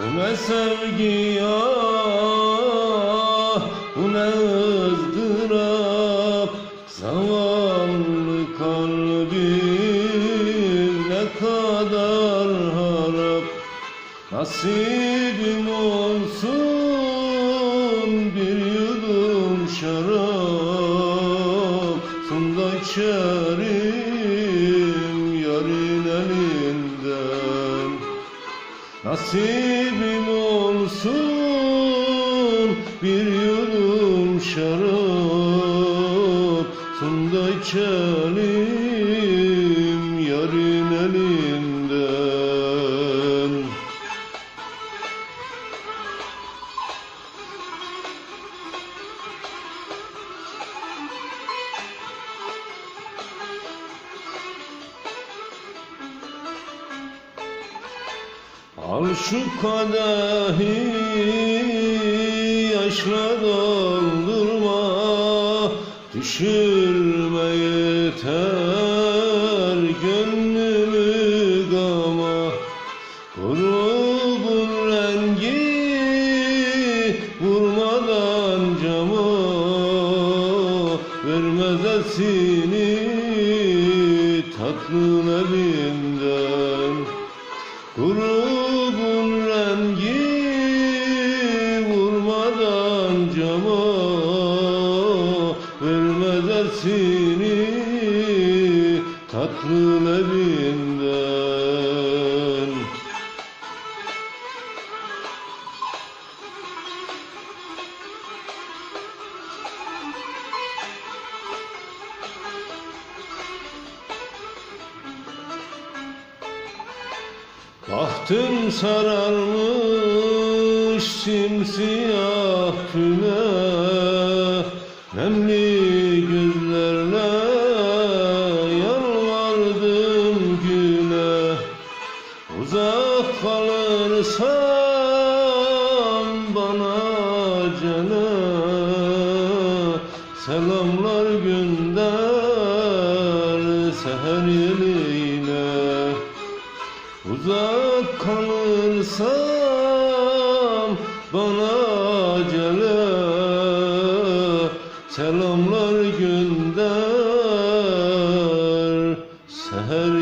Bu ne sevgi ya, bu ne ızdırap? Zavallı kalbim ne kadar harap? Nasibim olsun bir yudum şarap. Funda içerim Nasibim olsun bir yudum şarap. Funda içerim Al şu kadehi yaşla doldurma. Düşürme yeter gönlümü gama. Grubun rengi vurmadan cama. Vermez esini tatlın elinden Grubun Esini tatlı elinden Bahtım sararmış simsiyah tüne Nemli Uzak kalırsan bana cene Selamlar gönder seher yeleğine Uzak kalırsam bana acele Selamlar gönder seher